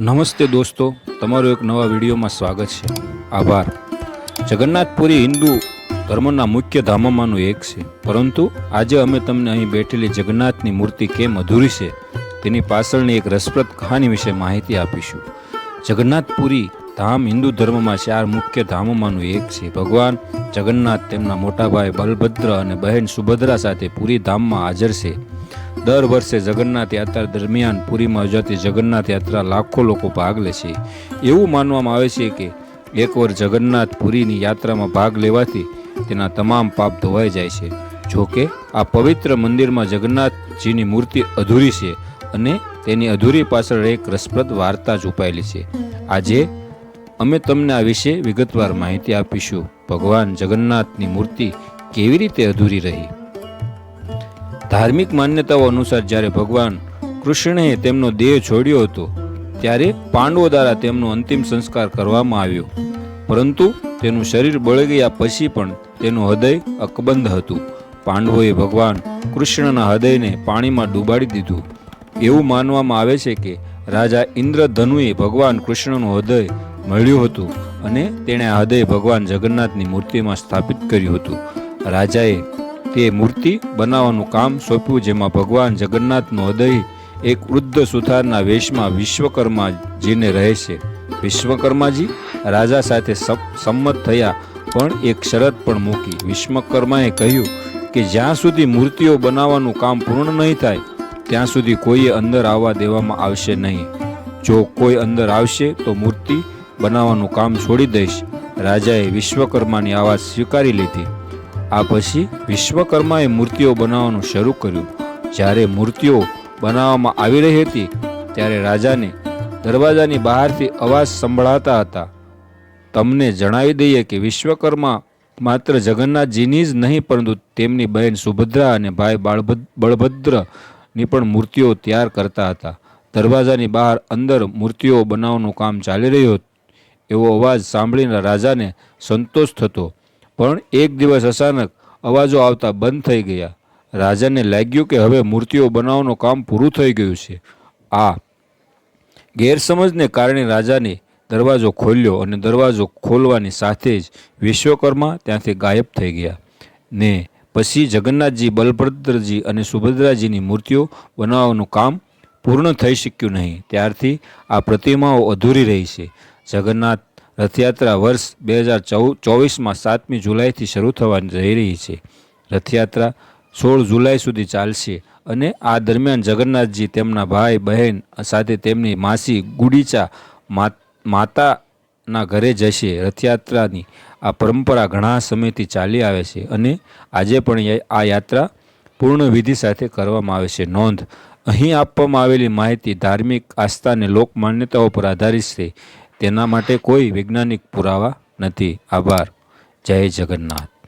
નમસ્તે દોસ્તો, તમારું એક નવા વિડીયોમાં સ્વાગત છે. આભાર. જગન્નાથપુરી હિન્દુ ધર્મના મુખ્ય ધામોમાંનું એક છે. પરંતુ આજે અમે તમને અહીં બેઠેલી જગન્નાથની મૂર્તિ કેમ અધૂરી છે, તેની પાછળની એક રસપ્રદ કહાની વિશે માહિતી આપીશું. જગન્નાથપુરી ધામ હિન્દુ ધર્મમાં ચાર મુખ્ય ધામોમાંનું એક છે. ભગવાન જગન્નાથ તેમના મોટા ભાઈ બલભદ્ર અને બહેન સુભદ્રા સાથે પુરી ધામમાં હાજર છે. દર વર્ષે જગન્નાથ યાત્રા દરમિયાન પુરીમાં યોજાતી જગન્નાથ યાત્રા લાખો લોકો ભાગ લે છે. એવું માનવામાં આવે છે કે એકવાર જગન્નાથ પુરીની યાત્રામાં ભાગ લેવાથી તેના તમામ પાપ ધોવાઈ જાય છે. જો કે, આ પવિત્ર મંદિરમાં જગન્નાથજીની મૂર્તિ અધૂરી છે અને તેની અધૂરી પાછળ એક રસપ્રદ વાર્તા છુપાયેલી છે. આજે અમે તમને આ વિશે વિગતવાર માહિતી આપીશું. ભગવાન જગન્નાથની મૂર્તિ કેવી રીતે અધૂરી રહી? ધાર્મિક માન્યતાઓ અનુસાર જ્યારે ભગવાન કૃષ્ણએ તેમનો દેહ છોડ્યો હતો, ત્યારે પાંડવો દ્વારા તેમનો અંતિમ સંસ્કાર કરવામાં આવ્યો. પરંતુ તેનું શરીર બળી ગયા પછી પણ તેનું હૃદય અકબંધ હતું. પાંડવોએ ભગવાન કૃષ્ણના હૃદયને પાણીમાં ડૂબાડી દીધું. એવું માનવામાં આવે છે કે રાજા ઇન્દ્રધનુએ ભગવાન કૃષ્ણનું હૃદય મળ્યું હતું અને તેણે હૃદય ભગવાન જગન્નાથની મૂર્તિમાં સ્થાપિત કર્યું હતું. રાજાએ તે મૂર્તિ બનાવવાનું કામ સોંપ્યું જેમાં ભગવાન જગન્નાથનો હૃદય એક વૃદ્ધ સુથારના વેશમાં વિશ્વકર્માજીને રહે છે. વિશ્વકર્માજી રાજા સાથે સમ- સંમત થયા પણ એક શરત પણ મૂકી. વિશ્વકર્માએ કહ્યું કે જ્યાં સુધી મૂર્તિઓ બનાવવાનું કામ પૂર્ણ નહીં થાય, ત્યાં સુધી કોઈએ અંદર આવવા દેવામાં આવશે નહીં. જો કોઈ અંદર આવશે તો મૂર્તિ બનાવવાનું કામ છોડી દઈશ. રાજાએ વિશ્વકર્માની આવાજ સ્વીકારી લીધી. આ પછી વિશ્વકર્માએ મૂર્તિઓ બનાવવાનું શરૂ કર્યું. જ્યારે મૂર્તિઓ બનાવવામાં આવી રહી હતી, ત્યારે રાજાને દરવાજાની બહારથી અવાજ સંભળાતા હતા. તમને જણાવી દઈએ કે વિશ્વકર્મા માત્ર જગન્નાથજીની જ નહીં, પરંતુ તેમની બહેન સુભદ્રા અને ભાઈ બળભદ્રની પણ મૂર્તિઓ તૈયાર કરતા હતા. દરવાજાની બહાર અંદર મૂર્તિઓ બનાવવાનું કામ ચાલી રહ્યું એવો અવાજ સાંભળીને રાજાને સંતોષ થતો. પણ એક દિવસ અચાનક અવાજો આવતા બંધ થઈ ગયા. રાજાને લાગ્યું કે હવે મૂર્તિઓ બનાવવાનું કામ પૂરું થઈ ગયું છે. આ ગેરસમજને કારણે રાજાને દરવાજો ખોલ્યો અને દરવાજો ખોલવાની સાથે જ વિશ્વકર્મા ત્યાંથી ગાયબ થઈ ગયા. ને પછી જગન્નાથજી, બલભદ્રજી અને સુભદ્રાજીની મૂર્તિઓ બનાવવાનું કામ પૂર્ણ થઈ શક્યું નહીં. ત્યારથી આ પ્રતિમાઓ અધૂરી રહી છે. જગન્નાથ રથયાત્રા વર્ષ બે હજાર ચૌ, ચોવીસમાં સાતમી જુલાઈથી શરૂ થવા જઈ રહી છે. રથયાત્રા સોળ જુલાઈ સુધી ચાલશે અને આ દરમિયાન જગન્નાથજી તેમના ભાઈ, બહેન સાથે તેમની માસી ગુડીચા માતાના ઘરે જશે. રથયાત્રાની આ પરંપરા ઘણા સમયથી ચાલી આવે છે અને આજે પણ આ યાત્રા પૂર્ણ વિધિ સાથે કરવામાં આવે છે. નોંધ, અહીં આપવામાં આવેલી માહિતી ધાર્મિક આસ્થા અને લોકમાન્યતાઓ પર આધારિત છે. તેના માટે કોઈ વૈજ્ઞાનિક પુરાવા નથી. આભાર. જય જગન્નાથ.